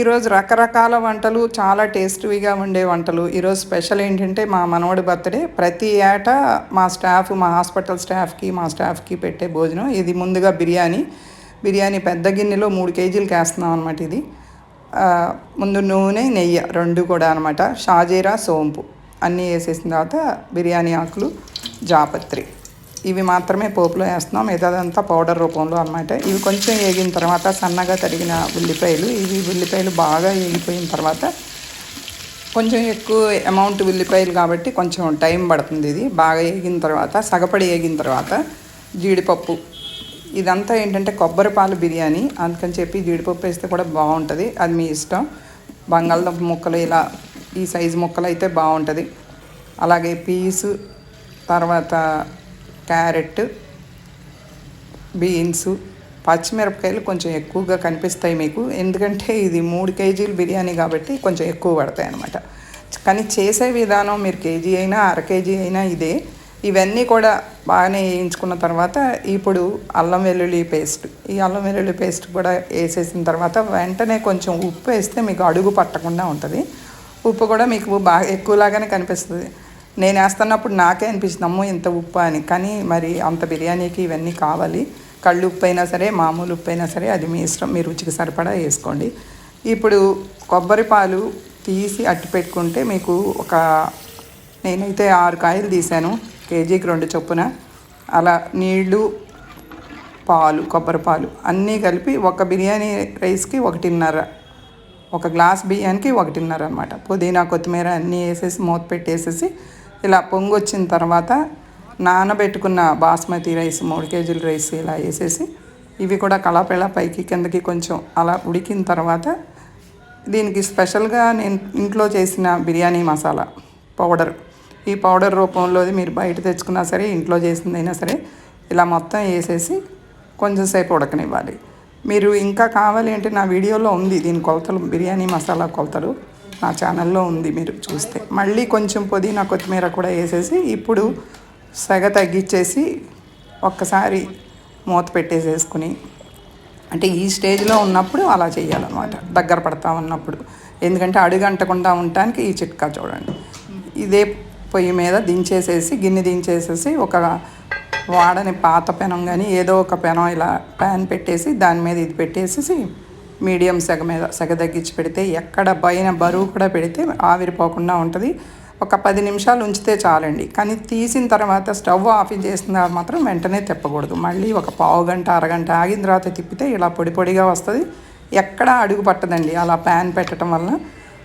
ఈరోజు రకరకాల వంటలు చాలా టేస్టీగా ఉండే వంటలు. ఈరోజు స్పెషల్ ఏంటంటే మా మనవడి బర్త్డే. ప్రతి ఏటా మా స్టాఫ్ మా హాస్పిటల్ స్టాఫ్కి మా స్టాఫ్కి పెట్టే భోజనం. ఇది ముందుగా బిర్యానీ. బిర్యానీ పెద్ద గిన్నెలో మూడు కేజీలు వేస్తున్నాం అనమాట ఇది. ముందు నూనె నెయ్యి రెండు కూడా అనమాట షాజీరా సోంపు. అన్నీ వేసేసిన తర్వాత బిర్యానీ ఆకులు జాపత్రి. ఇవి మాత్రమే పోపులో వేస్తున్నాం. మిగతాదంతా పౌడర్ రూపంలో అనమాట ఇవి కొంచెం వేగిన తర్వాత సన్నగా తరిగిన ఉల్లిపాయలు. ఇవి ఉల్లిపాయలు బాగా వేగిపోయిన తర్వాత కొంచెం ఎక్కువ అమౌంట్ ఉల్లిపాయలు కాబట్టి కొంచెం టైం పడుతుంది ఇది. బాగా వేగిన తర్వాత సగపడి వేగిన తర్వాత జీడిపప్పు. ఇదంతా ఏంటంటే కొబ్బరి పాలు బిర్యానీ. అందుకని చెప్పి జీడిపప్పు వేస్తే కూడా బాగుంటుంది. అది మీ ఇష్టం. బంగాళదుంప ముక్కలు ఇలా ఈ సైజు ముక్కలు అయితే బాగుంటుంది. అలాగే పీసు తర్వాత క్యారెట్ బీన్స్ పచ్చిమిరపకాయలు కొంచెం ఎక్కువగా కనిపిస్తాయి మీకు. ఎందుకంటే ఇది మూడు కేజీలు బిర్యానీ కాబట్టి కొంచెం ఎక్కువ పడతాయి అన్నమాట. కానీ చేసే విధానం మీరు కేజీ అయినా అర కేజీ అయినా ఇదే. ఇవన్నీ కూడా బాగానే వేయించుకున్న తర్వాత ఇప్పుడు అల్లం వెల్లుల్లి పేస్ట్. ఈ అల్లం వెల్లుల్లి పేస్ట్ కూడా వేసేసిన తర్వాత వెంటనే కొంచెం ఉప్పు వేస్తే మీకు అడుగు పట్టకుండా ఉంటుంది. ఉప్పు కూడా మీకు బాగా ఎక్కువలాగానే కనిపిస్తుంది. నేను వేస్తున్నప్పుడు నాకే అనిపిస్తుంది అమ్మో ఇంత ఉప్పు అని. కానీ మరి అంత బిర్యానీకి ఇవన్నీ కావాలి. కళ్ళు ఉప్పు అయినా సరే మామూలు ఉప్పు అయినా సరే అది మీ ఇష్టం మీ రుచికి సరిపడా వేసుకోండి. ఇప్పుడు కొబ్బరి పాలు తీసి అట్టి పెట్టుకుంటే మీకు ఒక నేనైతే ఆరు కాయలు తీసాను కేజీకి రెండు చొప్పున. అలా నీళ్ళు పాలు కొబ్బరి పాలు అన్నీ కలిపి ఒక బిర్యానీ రైస్కి ఒకటిన్నర ఒక గ్లాస్ బియ్యానికి ఒకటిన్నర అనమాట పుదీనా కొత్తిమీర అన్నీ వేసేసి మూత పెట్టేసేసి ఇలా పొంగు వచ్చిన తర్వాత నానబెట్టుకున్న బాస్మతి రైస్ మూడు కేజీల రైస్ ఇలా వేసేసి ఇవి కూడా కళాపిళ పైకి కిందకి కొంచెం అలా ఉడికిన తర్వాత దీనికి స్పెషల్గా నేను ఇంట్లో చేసిన బిర్యానీ మసాలా పౌడర్. ఈ పౌడర్ రూపంలోది మీరు బయట తెచ్చుకున్నా సరే ఇంట్లో చేసిందైనా సరే ఇలా మొత్తం వేసేసి కొంచెం సేపు ఉడకనివ్వాలి. మీరు ఇంకా కావాలి అంటే నా వీడియోలో ఉంది దీని కొలతలు బిర్యానీ మసాలా కొలతలు. నా ఛానల్లో ఉంది మీరు చూస్తే. మళ్ళీ కొంచెం పుదీనా కొత్తిమీర కూడా వేసేసి ఇప్పుడు సెగ తగ్గించేసి ఒక్కసారి మూత పెట్టేసేసుకుని అంటే ఈ స్టేజ్లో ఉన్నప్పుడు అలా చేయాలన్నమాట దగ్గర పడతా ఉన్నప్పుడు. ఎందుకంటే అడుగంటకుండా ఉండటానికి ఈ చిట్కా చూడండి. ఇదే పొయ్యి మీద దించేసేసి గిన్నె దించేసేసి ఒక వాడని పాత పెనం కానీ ఏదో ఒక పెనం ఇలా ప్యాన్ పెట్టేసి దాని మీద ఇది పెట్టేసేసి మీడియం సెగ మీద సెగ తగ్గించి పెడితే ఎక్కడ పైన బరువు కూడా పెడితే ఆవిరిపోకుండా ఉంటుంది. ఒక పది నిమిషాలు ఉంచితే చాలండి. కానీ తీసిన తర్వాత స్టవ్ ఆఫ్ చేసిన తర్వాత మాత్రం వెంటనే తిప్పకూడదు. మళ్ళీ ఒక పావు గంట అరగంట ఆగిన తర్వాత తిప్పితే ఇలా పొడి పొడిగా వస్తుంది. ఎక్కడ అడుగు పట్టదండి. అలా ప్యాన్ పెట్టడం వల్ల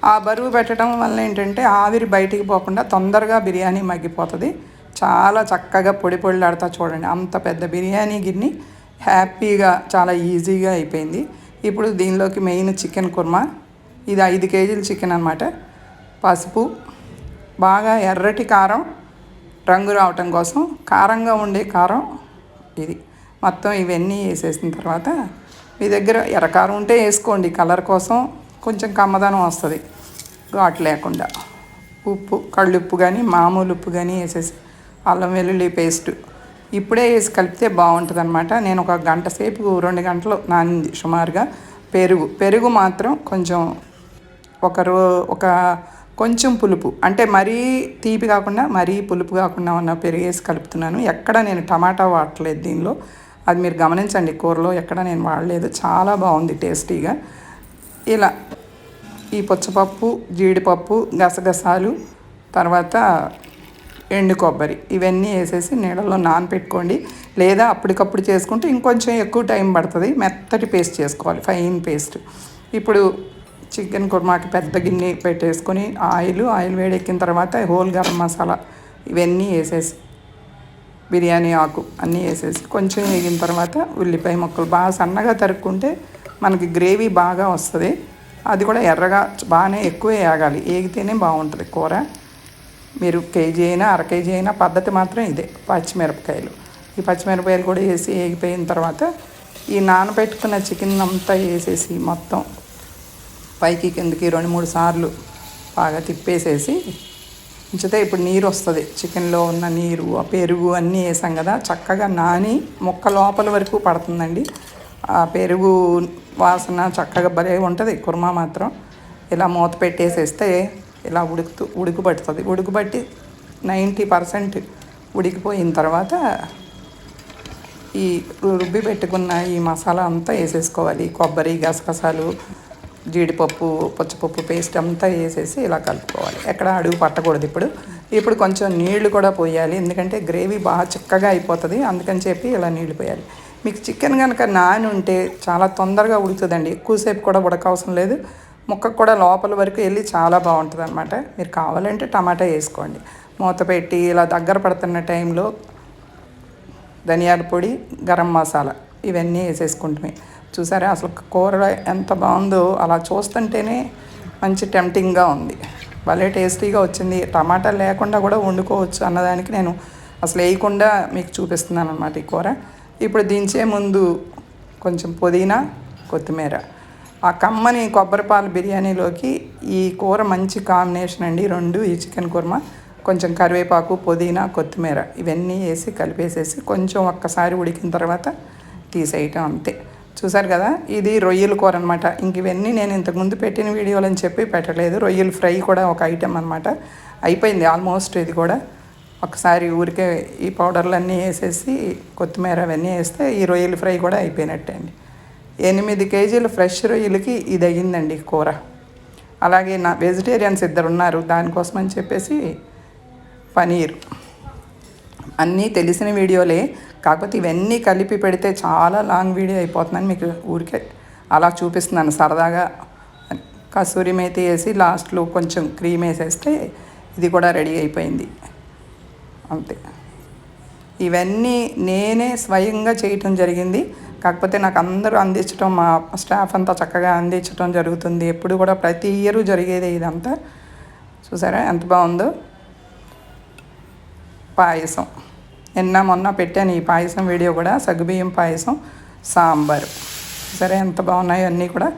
ఆ బరువు పెట్టడం వల్ల ఏంటంటే ఆవిరి బయటికి పోకుండా తొందరగా బిర్యానీ మగ్గిపోతుంది. చాలా చక్కగా పొడి పొడిలాడుతా చూడండి. అంత పెద్ద బిర్యానీ గిన్నె హ్యాపీగా చాలా ఈజీగా అయిపోయింది. ఇప్పుడు దీనిలోకి మెయిన్ చికెన్ కుర్మా. ఇది ఐదు కేజీల చికెన్ అనమాట పసుపు బాగా ఎర్రటి కారం రంగు రావటం కోసం కారంగా ఉండే కారం ఇది. మొత్తం ఇవన్నీ వేసేసిన తర్వాత మీ దగ్గర ఎర్రకారం ఉంటే వేసుకోండి. కలర్ కోసం కొంచెం కమ్మదనం వస్తుంది. ఘాటు లేకుండా. ఉప్పు కళ్ళుప్పు కానీ మామూలు ఉప్పు కానీ వేసేసి అల్లం వెల్లుల్లి పేస్టు. ఇప్పుడే వేసి కలిపితే బాగుంటుంది అనమాట నేను ఒక గంట సేపు రెండు గంటలు నానింది సుమారుగా. పెరుగు పెరుగు మాత్రం కొంచెం ఒక రో ఒక కొంచెం పులుపు. అంటే మరీ తీపి కాకుండా మరీ పులుపు కాకుండా ఉన్న పెరుగు వేసి కలుపుతున్నాను. ఎక్కడ నేను టమాటా వాడలేదు దీనిలో. అది మీరు గమనించండి కూరలో ఎక్కడ నేను వాడలేదు. చాలా బాగుంది టేస్టీగా. ఇలా ఈ పుచ్చపప్పు జీడిపప్పు గసగసాలు తర్వాత ఎండు కొబ్బరి ఇవన్నీ వేసేసి నీళ్ళలో నానపెట్టుకోండి. లేదా అప్పటికప్పుడు చేసుకుంటే ఇంకొంచెం ఎక్కువ టైం పడుతుంది. మెత్తటి పేస్ట్ చేసుకోవాలి ఫైన్ పేస్ట్. ఇప్పుడు చికెన్ కుర్మాకి పెద్ద గిన్నె పెట్టేసుకొని ఆయిల్ ఆయిల్ వేడెక్కిన తర్వాత హోల్ గరం మసాలా ఇవన్నీ వేసేసి బిర్యానీ ఆకు అన్నీ వేసేసి కొంచెం వేగిన తర్వాత ఉల్లిపాయ ముక్కలు బాగా సన్నగా తరుక్కుంటే మనకి గ్రేవీ బాగా వస్తుంది. అది కూడా ఎర్రగా బాగానే ఎక్కువ వేగాలి. వేగితేనే బాగుంటుంది కూర. మీరు కేజీ అయినా అర కేజీ అయినా పద్ధతి మాత్రం ఇదే పచ్చిమిరపకాయలు. ఈ పచ్చిమిరపకాయలు కూడా వేసి వేగిపోయిన తర్వాత ఈ నానబెట్టుకున్న చికెన్ అంతా వేసేసి మొత్తం పైకి కిందకి రెండు మూడు సార్లు బాగా తిప్పేసేసి ఉంచితే ఇప్పుడు నీరు వస్తుంది. చికెన్లో ఉన్న నీరు ఆ పెరుగు అన్నీ వేసాం కదా చక్కగా నాని ముక్క లోపల వరకు పడుతుందండి. ఆ పెరుగు వాసన చక్కగా భలే ఉంటుంది కుర్మా మాత్రం. ఇలా మూత పెట్టేసేస్తే ఇలా ఉడుకుతూ ఉడుకుబడుతుంది. ఉడుకుబట్టి నైంటీ పర్సెంట్ ఉడికిపోయిన తర్వాత ఈ రుబ్బి పెట్టుకున్న ఈ మసాలా అంతా వేసేసుకోవాలి. కొబ్బరి గసగసాలు జీడిపప్పు పచ్చిపప్పు పేస్ట్ అంతా వేసేసి ఇలా కలుపుకోవాలి. ఎక్కడ అడుగు పట్టకూడదు ఇప్పుడు. ఇప్పుడు కొంచెం నీళ్ళు కూడా పోయాలి. ఎందుకంటే గ్రేవీ బాగా చిక్కగా అయిపోతుంది. అందుకని చెప్పి ఇలా నీళ్ళు పోయాలి. మీకు చికెన్ కనుక నాని ఉంటే చాలా తొందరగా ఉడుకుతుందండి. ఎక్కువసేపు కూడా ఉడకవసరం లేదు. ముక్క కూడా లోపల వరకు వెళ్ళి చాలా బాగుంటుంది అనమాట మీరు కావాలంటే టమాటా వేసుకోండి. మూత పెట్టి ఇలా దగ్గర పడుతున్న టైంలో ధనియాల పొడి గరం మసాలా ఇవన్నీ వేసేసుకుంటామే. చూసారా? అసలు కూర ఎంత బాగుందో అలా చూస్తుంటేనే మంచి టెంప్టింగ్గా ఉంది. భలే టేస్టీగా వచ్చింది. టమాటా లేకుండా కూడా వండుకోవచ్చు అన్నదానికి నేను అసలు వేయకుండా మీకు చూపిస్తున్నాను అనమాట ఈ కూర. ఇప్పుడు దించే ముందు కొంచెం పుదీనా కొత్తిమీర. ఆ కమ్మని కొబ్బరిపాలు బిర్యానీలోకి ఈ కూర మంచి కాంబినేషన్ అండి. రెండు ఈ చికెన్ కుర్మా కొంచెం కరివేపాకు పుదీనా కొత్తిమీర ఇవన్నీ వేసి కలిపేసేసి కొంచెం ఒక్కసారి ఉడికిన తర్వాత తీసేయటం అంతే. చూసారు కదా? ఇది రొయ్యల కూర అనమాట ఇంక ఇవన్నీ నేను ఇంతకుముందు పెట్టిన వీడియోలు అని చెప్పి పెట్టలేదు రొయ్యల ఫ్రై కూడా ఒక ఐటెం అనమాట అయిపోయింది ఆల్మోస్ట్ ఇది కూడా. ఒకసారి ఊరికే ఈ పౌడర్లన్నీ వేసేసి కొత్తిమీర అవన్నీ వేస్తే ఈ రొయ్యల ఫ్రై కూడా అయిపోయినట్టే అండి. ఎనిమిది కేజీలు ఫ్రెష్ రొయ్యలకి ఇది అయ్యిందండి కూర. అలాగే నా వెజిటేరియన్స్ ఇద్దరు ఉన్నారు దానికోసం అని చెప్పేసి పనీర్. అన్నీ తెలిసిన వీడియోలే కాకపోతే ఇవన్నీ కలిపి పెడితే చాలా లాంగ్ వీడియో అయిపోతుందని మీకు ఊరికే అలా చూపిస్తున్నాను. సరదాగా కసూరి మేతి వేసి లాస్ట్లో కొంచెం క్రీమ్ వేసేస్తే ఇది కూడా రెడీ అయిపోయింది. అంతే. ఇవన్నీ నేనే స్వయంగా చేయటం జరిగింది. కాకపోతే నాకు అందరూ అందించడం మా స్టాఫ్ అంతా చక్కగా అందించడం జరుగుతుంది. ఎప్పుడు కూడా ప్రతి ఇయర్ జరిగేది ఇదంతా. చూసారా? ఎంత బాగుందో? పాయసం. నిన్న మొన్న పెట్టాను ఈ పాయసం వీడియో కూడా. సగ్గుబియ్యం పాయసం సాంబారు. సరే ఎంత బాగున్నాయో అన్నీ కూడా.